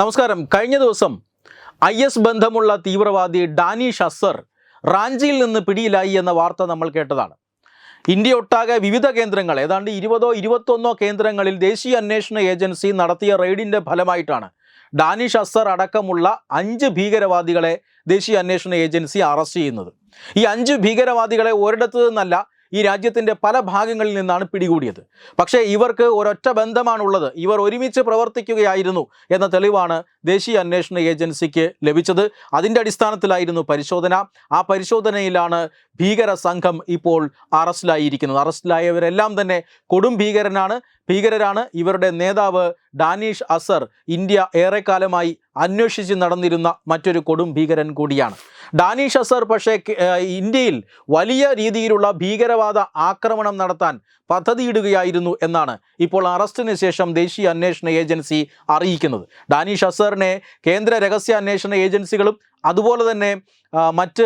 നമസ്കാരം. കഴിഞ്ഞ ദിവസം ഐ എസ് ബന്ധമുള്ള തീവ്രവാദി ഡാനിഷ് അസർ റാഞ്ചിയിൽ നിന്ന് പിടിയിലായി എന്ന വാർത്ത നമ്മൾ കേട്ടതാണ്. ഇന്ത്യ ഒട്ടാകെ വിവിധ കേന്ദ്രങ്ങൾ ഏതാണ്ട് ഇരുപതോ ഇരുപത്തൊന്നോ കേന്ദ്രങ്ങളിൽ ദേശീയ അന്വേഷണ ഏജൻസി നടത്തിയ റെയ്ഡിന്റെ ഫലമായിട്ടാണ് ഡാനിഷ് അസർ അടക്കമുള്ള അഞ്ച് ഭീകരവാദികളെ ദേശീയ അന്വേഷണ ഏജൻസി അറസ്റ്റ് ചെയ്യുന്നത്. ഈ അഞ്ച് ഭീകരവാദികളെ ഒരിടത്തു നിന്നല്ല ഈ രാജ്യത്തിന്റെ പല ഭാഗങ്ങളിൽ നിന്നാണ് പിടികൂടിയത്. പക്ഷേ ഇവർക്ക് ഒരൊറ്റ ബന്ധമാണുള്ളത്. ഇവർ ഒരുമിച്ച് പ്രവർത്തിക്കുകയായിരുന്നു എന്ന തെളിവാണ് ദേശീയ അന്വേഷണ ഏജൻസിക്ക് ലഭിച്ചത്. അതിന്റെ അടിസ്ഥാനത്തിലായിരുന്നു പരിശോധന. ആ പരിശോധനയിലാണ് ഭീകര സംഘം ഇപ്പോൾ അറസ്റ്റിലായിരിക്കുന്നത്. അറസ്റ്റിലായവരെല്ലാം തന്നെ കൊടും ഭീകരനാണ്. ഭീകരരാണ് ഇവരുടെ നേതാവ് ഡാനിഷ് അസർ. ഇന്ത്യ ഏറെക്കാലമായി അന്വേഷിച്ച് നടന്നിരുന്ന മറ്റൊരു കൊടും ഭീകരൻ കൂടിയാണ്. ഡാനിഷ് അസർ പക്ഷേ ഇന്ത്യയിൽ വലിയ രീതിയിലുള്ള ഭീകരവാദ ആക്രമണം നടത്താൻ പദ്ധതിയിടുകയായിരുന്നു എന്നാണ് ഇപ്പോൾ അറസ്റ്റിന് ശേഷം ദേശീയ അന്വേഷണ ഏജൻസി അറിയിക്കുന്നത്. ഡാനിഷ് അസറിനെ കേന്ദ്ര രഹസ്യ അന്വേഷണ ഏജൻസികളും അതുപോലെ തന്നെ മറ്റ്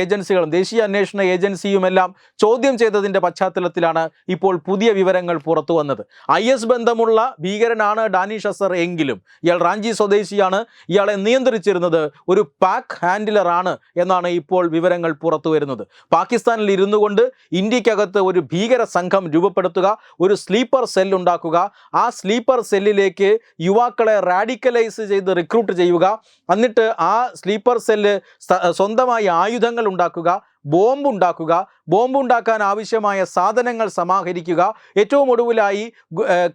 ഏജൻസികളും ദേശീയ അന്വേഷണ ഏജൻസിയുമെല്ലാം ചോദ്യം ചെയ്തതിന്റെ പശ്ചാത്തലത്തിലാണ് ഇപ്പോൾ പുതിയ വിവരങ്ങൾ പുറത്തു വന്നത്. ഐ എസ് ബന്ധമുള്ള ഭീകരനാണ് ഡാനിഷ് അസർ എങ്കിലും ഇയാൾ റാഞ്ചി സ്വദേശിയാണ്. ഇയാളെ നിയന്ത്രിച്ചിരുന്നത് ഒരു പാക്ക് ഹാൻഡിലറാണ് എന്നാണ് ഇപ്പോൾ വിവരങ്ങൾ പുറത്തു വരുന്നത്. പാകിസ്ഥാനിൽ ഇരുന്നു കൊണ്ട് ഇന്ത്യക്കകത്ത് ഒരു ഭീകര സംഘം രൂപപ്പെടുത്തുക ഒരു സ്ലീപ്പർ സെൽ ഉണ്ടാക്കുക ആ സ്ലീപ്പർ സെല്ലിലേക്ക് യുവാക്കളെ റാഡിക്കലൈസ് ചെയ്ത് റിക്രൂട്ട് ചെയ്യുക എന്നിട്ട് ആ സ്ലീപ്പർ സെല്ല് സ്വന്തമായി ആയുധങ്ങൾ ഉണ്ടാക്കുക ബോംബ് ഉണ്ടാക്കുക ബോംബ് ഉണ്ടാക്കാൻ ആവശ്യമായ സാധനങ്ങൾ സമാഹരിക്കുക. ഏറ്റവും ഒടുവിലായി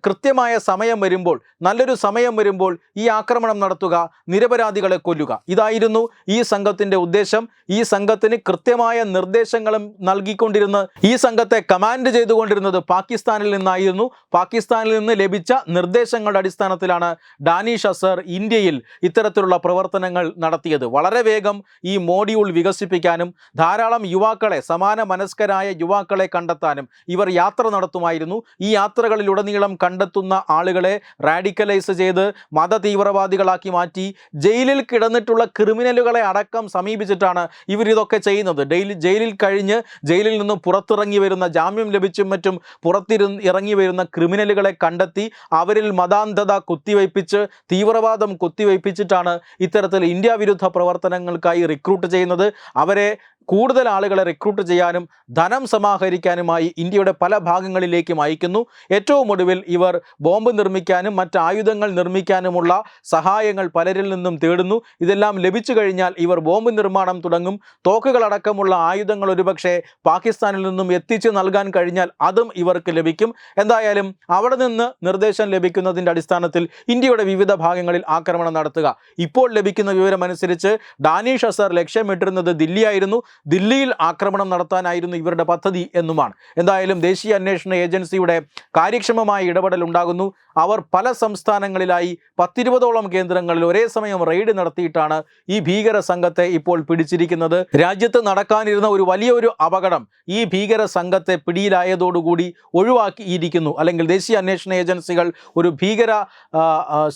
കൃത്യമായ സമയം വരുമ്പോൾ നല്ലൊരു സമയം വരുമ്പോൾ ഈ ആക്രമണം നടത്തുക നിരപരാധികളെ കൊല്ലുക. ഇതായിരുന്നു ഈ സംഘത്തിന്റെ ഉദ്ദേശം. ഈ സംഘത്തിന് കൃത്യമായ നിർദ്ദേശങ്ങളും നൽകിക്കൊണ്ടിരുന്ന ഈ സംഘത്തെ കമാൻഡ് ചെയ്തുകൊണ്ടിരുന്നത് പാകിസ്ഥാനിൽ നിന്നായിരുന്നു. പാകിസ്ഥാനിൽ നിന്ന് ലഭിച്ച നിർദ്ദേശങ്ങളുടെ അടിസ്ഥാനത്തിലാണ് ഡാനിഷ് അസർ ഇന്ത്യയിൽ ഇത്തരത്തിലുള്ള പ്രവർത്തനങ്ങൾ നടത്തിയത്. വളരെ വേഗം ഈ മോഡ്യൂൾ വികസിപ്പിക്കാനും ധാരാളം യുവാക്കളെ സമാന മനസ്കരായ യുവാക്കളെ കണ്ടെത്താനും ഇവർ യാത്ര നടത്തുമായിരുന്നു. ഈ യാത്രകളിലുടനീളം കണ്ടെത്തുന്ന ആളുകളെ റാഡിക്കലൈസ് ചെയ്ത് മത തീവ്രവാദികളാക്കി മാറ്റി ജയിലിൽ കിടന്നിട്ടുള്ള ക്രിമിനലുകളെ അടക്കം സമീപിച്ചിട്ടാണ് ഇവരിതൊക്കെ ചെയ്യുന്നത്. ഡെയിലി ജയിലിൽ കഴിഞ്ഞ് ജയിലിൽ നിന്ന് പുറത്തിറങ്ങി വരുന്ന ജാമ്യം ലഭിച്ചും മറ്റും പുറത്തിരു ഇറങ്ങി വരുന്ന ക്രിമിനലുകളെ കണ്ടെത്തി അവരിൽ മതാന്ധത കുത്തിവയ്പ്പിച്ച് തീവ്രവാദം കുത്തിവയ്പ്പിച്ചിട്ടാണ് ഇത്തരത്തിൽ ഇന്ത്യ വിരുദ്ധ പ്രവർത്തനങ്ങൾക്കായി റിക്രൂട്ട് ചെയ്യുന്നത്. അവരെ കൂടുതൽ ആളുകളെ റിക്രൂട്ട് ചെയ്യാനും ധനം സമാഹരിക്കാനുമായി ഇന്ത്യയുടെ പല ഭാഗങ്ങളിലേക്കും അയക്കുന്നു. ഏറ്റവും ഒടുവിൽ ഇവർ ബോംബ് നിർമ്മിക്കാനും മറ്റ് ആയുധങ്ങൾ നിർമ്മിക്കാനുമുള്ള സഹായങ്ങൾ പലരിൽ നിന്നും തേടുന്നു. ഇതെല്ലാം ലഭിച്ചു കഴിഞ്ഞാൽ ഇവർ ബോംബ് നിർമ്മാണം തുടങ്ങും. തോക്കുകളടക്കമുള്ള ആയുധങ്ങൾ ഒരുപക്ഷെ പാകിസ്ഥാനിൽ നിന്നും എത്തിച്ചു നൽകാൻ കഴിഞ്ഞാൽ അതും ഇവർക്ക് ലഭിക്കും. എന്തായാലും അവിടെ നിന്ന് നിർദ്ദേശം ലഭിക്കുന്നതിന്റെ അടിസ്ഥാനത്തിൽ ഇന്ത്യയുടെ വിവിധ ഭാഗങ്ങളിൽ ആക്രമണം നടത്തുക. ഇപ്പോൾ ലഭിക്കുന്ന വിവരമനുസരിച്ച് ഡാനിഷ് അസർ ലക്ഷ്യമിട്ടിരുന്നത് ദില്ലിയായിരുന്നു. ദില്ലിയിൽ ആക്രമണം നടത്താനായിരുന്നു ഇവരുടെ പദ്ധതി എന്നുമാണ്. എന്തായാലും ദേശീയ അന്വേഷണ ഏജൻസിയുടെ കാര്യക്ഷമമായ ഇടപെടൽ ഉണ്ടാകുന്നു. അവർ പല സംസ്ഥാനങ്ങളിലായി പത്തിരുപതോളം കേന്ദ്രങ്ങളിൽ ഒരേ സമയം റെയ്ഡ് നടത്തിയിട്ടാണ് ഈ ഭീകര സംഘത്തെ ഇപ്പോൾ പിടിച്ചിരിക്കുന്നത്. രാജ്യത്ത് നടക്കാനിരുന്ന ഒരു വലിയൊരു അപകടം ഈ ഭീകര സംഘത്തെ പിടിയിലായതോടുകൂടി ഒഴിവാക്കിയിരിക്കുന്നു. അല്ലെങ്കിൽ ദേശീയ അന്വേഷണ ഏജൻസികൾ ഒരു ഭീകര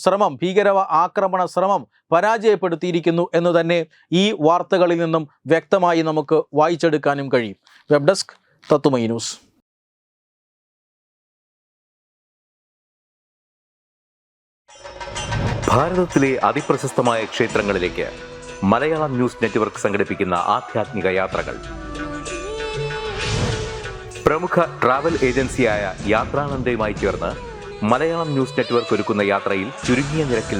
ശ്രമം ഭീകര ആക്രമണ ശ്രമം പരാജയപ്പെടുത്തിയിരിക്കുന്നു എന്ന് തന്നെ ഈ വാർത്തകളിൽ നിന്നും വ്യക്തമായി നമുക്ക് വായിച്ചെടുക്കാനും കഴിയും. വെബ് ഡെസ്ക് തത്തുമൈ ന്യൂസ്. അതിപ്രശസ്തമായ മലയാളം ന്യൂസ് നെറ്റ്വർക്ക് യാത്രകൾ. പ്രമുഖ ട്രാവൽ ഏജൻസിയായ യാത്രാനന്ദയുമായി ചേർന്ന് മലയാളം ന്യൂസ് നെറ്റ്വർക്ക് ഒരുക്കുന്ന യാത്രയിൽ ചുരുങ്ങിയ നിരക്കിൽ